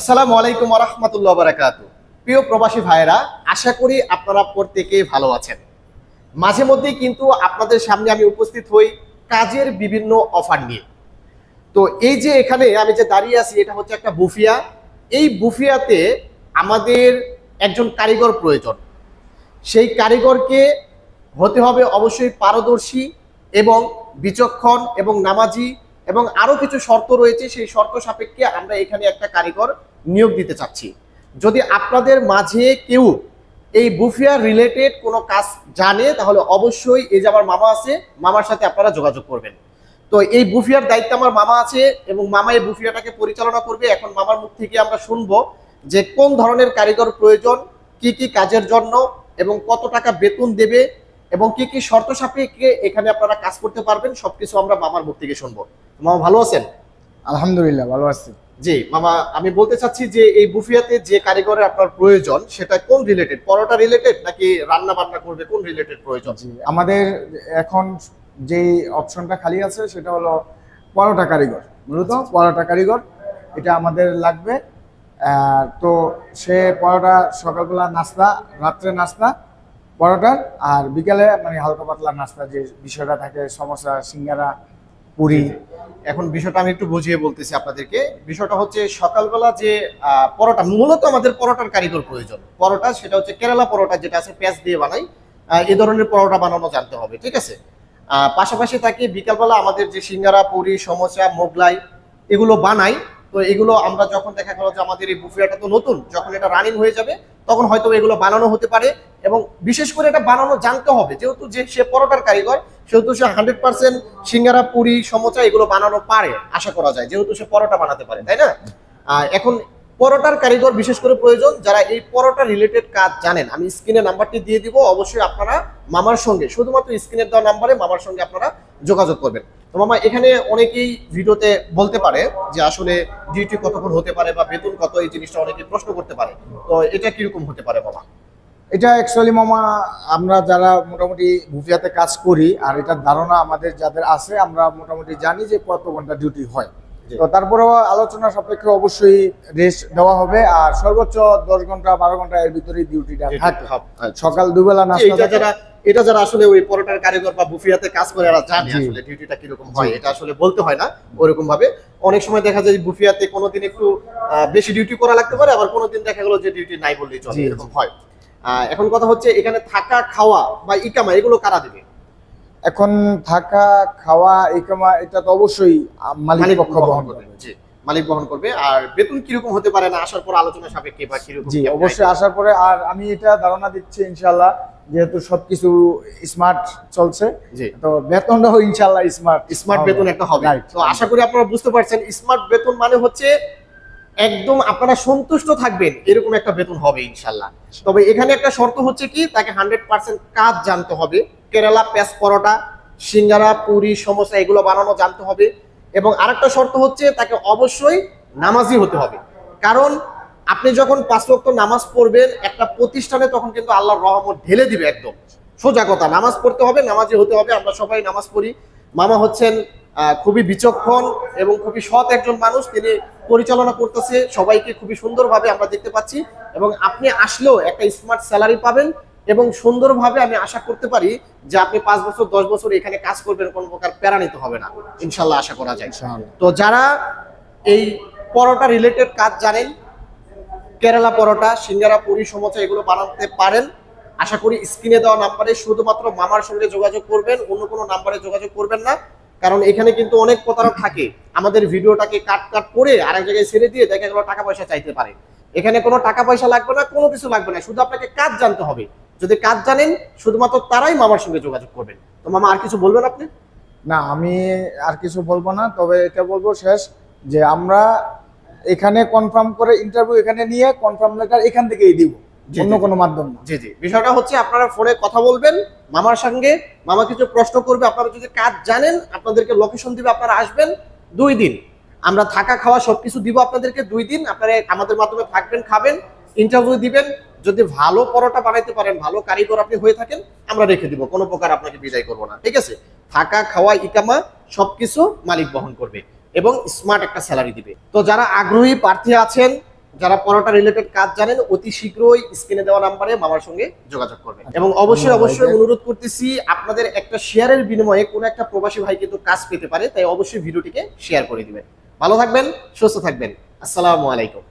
আসসালামু আলাইকুম রহমতুল্লাহ বারাকাত প্রিয় প্রবাসী ভাইয়েরা, আশা করি আপনারা প্রত্যেকে ভালো আছেন। মাঝে মধ্যেই কিন্তু আপনাদের সামনে আমি উপস্থিত হই কাজের বিভিন্ন অফার নিয়ে। তো এই যে এখানে আমি যে দাঁড়িয়ে আছি, এটা হচ্ছে একটা বুফিয়া। এই বুফিয়াতে আমাদের একজন কারিগর প্রয়োজন। সেই কারিগরকে হতে হবে অবশ্যই পারদর্শী এবং বিচক্ষণ এবং নামাজি এবং আরও কিছু শর্ত রয়েছে। সেই শর্ত সাপেক্ষে আমরা এখানে একটা কারিগর নিয়োগ দিতে চাচ্ছি। যদি আপনাদের মাঝে কেউ এই বুফিয়া রিলেটেড কোনো কাজ জানে, তাহলে অবশ্যই এই যে আমার মামা আছে, মামার সাথে আপনারা যোগাযোগ করবেন। তো এই বুফিয়ার দায়িত্ব আমার মামা আছে এবং মামা এই বুফিয়াটাকে পরিচালনা করবে। এখন মামার মুখ থেকে আমরা শুনব যে কোন ধরনের কারিগর প্রয়োজন, কি কি কাজের জন্য এবং কত টাকা বেতন দেবে এবং কি কি শর্ত সাপেক্ষে এখানে আপনারা কাজ করতে পারবেন, সবকিছু আমরা মামার মুখ থেকে শুনব। মামা ভালো আছেন? আলহামদুলিল্লাহ, ভালো আছি। জি মামা আমি বলতে চাচ্ছি যে এই বুফিয়াতে যে কারিগরের আপনার প্রয়োজন সেটা কোন রিলেটেড পরোটা রিলেটেড নাকি রান্না বান্না করবে? কোন রিলেটেড প্রয়োজন? জি আমাদের এখন যে অপশনটা খালি আছে সেটা হলো পরোটা কারিগর। মূলত পরোটা কারিগর এটা আমাদের লাগবে। তো সে পরোটা সকালবেলা নাস্তা রাত্রে নাস্তা পরোটার আর বিকালে মানে হালকা পাতলা নাস্তা যে বিষয়টা থাকে সমোসা সিঙ্গারা পুরি। এখন বিষয়টা আমি একটু বুঝিয়ে বলতেছি আপনাদেরকে। বিষয়টা হচ্ছে সকালবেলা যে পরোটা মূলত আমাদের পরোটার কারিগর প্রয়োজন। পরোটা সেটা হচ্ছে কেরালা পরোটা যেটা আছে পেঁয়াজ দিয়ে বানাই। এ ধরনের পরোটা বানানো জানতে হবে ঠিক আছে? পাশাপাশি তাকে বিকালবেলা আমাদের যে সিঙ্গারা পুরি সমোসা মোগলাই এগুলো বানাই। তো এগুলো আমরা যখন দেখা গেল যে আমাদের এই বুফিয়াটা তো নতুন যখন এটা রানিং হয়ে যাবে তখন হয়তো এগুলো বানানো হতে পারে এবং বিশেষ করে এটা বানানো জানতে হবে। যেহেতু যে সে পরোটার কারিগর, সেহেতু সে হান্ড্রেড পার্সেন্ট সিঙ্গারা, পুরি সমোসা এগুলো বানানো পারে, আশা করা যায়, যেহেতু সে পরোটা বানাতে পারে, তাই না? এখন পরোটার কারিগর বিশেষ করে প্রয়োজন, যারা এই পরোটা রিলেটেড কাজ জানেন। আমি স্ক্রিনে নাম্বারটি দিয়ে দিব, অবশ্যই আপনারা মামার সঙ্গে, শুধুমাত্র স্ক্রিনের দেওয়া নাম্বারে মামার সঙ্গে আপনারা যোগাযোগ করবেন। তো মামা এখানে অনেকেই ভিডিওতে বলতে পারে যে আসলে ডিউটি কতক্ষণ হতে পারে বা বেতন কত এই জিনিসটা অনেকে প্রশ্ন করতে পারে। তো এটা কীরকম হতে পারে মামা? এটা অ্যাকচুয়ালি মামা আমরা যারা মোটামুটি ভুফিয়াতে কাজ করি আর এটার ধারণা আমাদের যাদের আছে আমরা মোটামুটি জানি যে কত ঘণ্টা ডিউটি হয়। তো তারপরেও আলোচনা সাপেক্ষে অবশ্যই রেস্ট দেওয়া হবে আর সর্বোচ্চ দশ ঘণ্টা বারো ঘণ্টা এর ভিতরেই ডিউটিটা থাকে। সকাল দুবেলা নাস্তা এটা যারা আসলে ওই পরোটার কারিগর বা বুফিয়াতে কাজ করে এরা জানে আসলে ডিউটিটা কীরকম হয়। এটা আসলে বলতে হয় না ওরকম ভাবে অনেক সময় দেখা যায় বুফিয়াতে কোনোদিন একটু বেশি ডিউটি করা লাগতে পারে আবার কোনোদিন দেখা গেল যে ডিউটি নাই বললেই চলে এরকম হয়। এখন কথা হচ্ছে এখানে থাকা খাওয়া বা ইকামা এগুলো কারা দেবে? এখন থাকা খাওয়া ইকামা এটা তো অবশ্যই মালিক পক্ষ বহন করবে। জি। মালিক বহন করবে। আর বেতন কীরকম হতে পারে না আসার পর আলোচনা সাপেক্ষে বা কীরকম জি অবশ্যই আসার পরে আর আমি এটা ধারণা দিচ্ছি ইনশাল্লাহ যেহেতু সবকিছু স্মার্ট চলছে তো বেতনটাও ইনশাল্লাহ স্মার্ট স্মার্ট বেতন একটা হবে। তো আশা করি আপনারা বুঝতে পারছেন স্মার্ট বেতন মানে হচ্ছে একদম আপনারা সন্তুষ্ট থাকবেন এরকম একটা বেতন হবে ইনশাল্লাহ তবে এখানে একটা শর্ত হচ্ছে কি তাকে হান্ড্রেড পার্সেন্ট কাজ জানতে হবে। কেরালা পেঁয়াজ পরোটা সিঙ্গারা পুরি সমোসা এগুলো বানানো জানতে হবে। এবং আরেকটা শর্ত হচ্ছে তাকে অবশ্যই নামাজি হতে হবে। কারণ আপনি যখন পাঁচ ওয়াক্ত নামাজ পড়বেন, একটা প্রতিষ্ঠানে তখন কিন্তু আল্লাহর রহমত ঢেলে দিবে একদম। সোজা কথা, নামাজ পড়তে হবে, নামাজি হতে হবে, আমরা সবাই নামাজ পড়ি। মামা হচ্ছেন খুবই বিচক্ষণ এবং খুবই সৎ একজন মানুষ, তিনি পরিচালনা করতেছে, সবাইকে খুবই সুন্দরভাবে আমরা দেখতে পাচ্ছি। এবং আপনি আসলেও একটা স্মার্ট স্যালারি পাবেন এবং সুন্দরভাবে আমি আশা করতে পারি যে আপনি পাঁচ বছর দশ বছর এখানে কাজ করবেন কোনো প্রকার প্যারা নিতে হবে না। ইনশাল্লাহ আশা করা যায়। তো যারা এই পরোটা রিলেটেড কাজ জানেন কেরালা পরোটা সিঙ্গারা পুরি সমোসা এগুলো বানাতে পারেন। আশা করি স্ক্রিনে দেওয়া নাম্বারে শুধুমাত্র মামার সঙ্গে যোগাযোগ করবেন অন্য কোনো নাম্বারে যোগাযোগ করবেন না। কারণ এখানে কিন্তু অনেক প্রতারক থাকে। আমাদের ভিডিওটাকে কাট কাট করে আরেক জায়গায় ছেড়ে দিয়ে দেখা গেল টাকা পয়সা চাইতে পারে। এখানে কোনো টাকা পয়সা লাগবে না কোনো কিছু লাগবে না। শুধু আপনাকে কাজ জানতে হবে। যদি কাজ জানেন শুধুমাত্র তারাই মামার সঙ্গে যোগাযোগ করবেন। তো মামা আর কিছু বলবেন আপনি? না আমি আর কিছু বলব না তবে এটা বলব শেষ যে আমরা এখানে কনফার্ম করে ইন্টারভিউ এখানে নিয়ে কনফার্ম লেটার এখান থেকেই দিব অন্য কোনো মাধ্যম না। জি জি। বিষয়টা হচ্ছে আপনারা ফোনে কথা বলবেন মামার সঙ্গে মামা কিছু প্রশ্ন করবে আপনারা যদি কাজ জানেন আপনাদেরকে লোকেশন দিবে আপনারা আসবেন দুই দিন। আমরা থাকা খাওয়া সবকিছু দিব আপনাদেরকে দুই দিন আপনারা আমাদের মাধ্যমে থাকবেন খাবেন ইন্টারভিউ দিবেন যদি ভালো পরোটা বানাইতে পারেন ভালো কারিগর আপনি হয়ে থাকেন আমরা রেখে দিব কোনো প্রকার আপনাকে বিদায় করব না ঠিক আছে? থাকা খাওয়া ইকামা সবকিছু মালিক বহন করবে এবং স্মার্ট একটা স্যালারি দিবে। তো যারা আগ্রহী প্রার্থী আছেন যারা পরোটা রিলেটেড কাজ জানেন অতি শীঘ্রই স্ক্রিনে দেওয়া নাম্বারে মামার সঙ্গে যোগাযোগ করবেন। এবং অবশ্যই অবশ্যই অনুরোধ করতেছি আপনাদের একটা শেয়ারের বিনিময়ে কোনো একটা প্রবাসী ভাই কিন্তু কাজ পেতে পারে তাই অবশ্যই ভিডিওটিকে শেয়ার করে দিবেন। ভালো থাকবেন সুস্থ থাকবেন। আসসালামু আলাইকুম।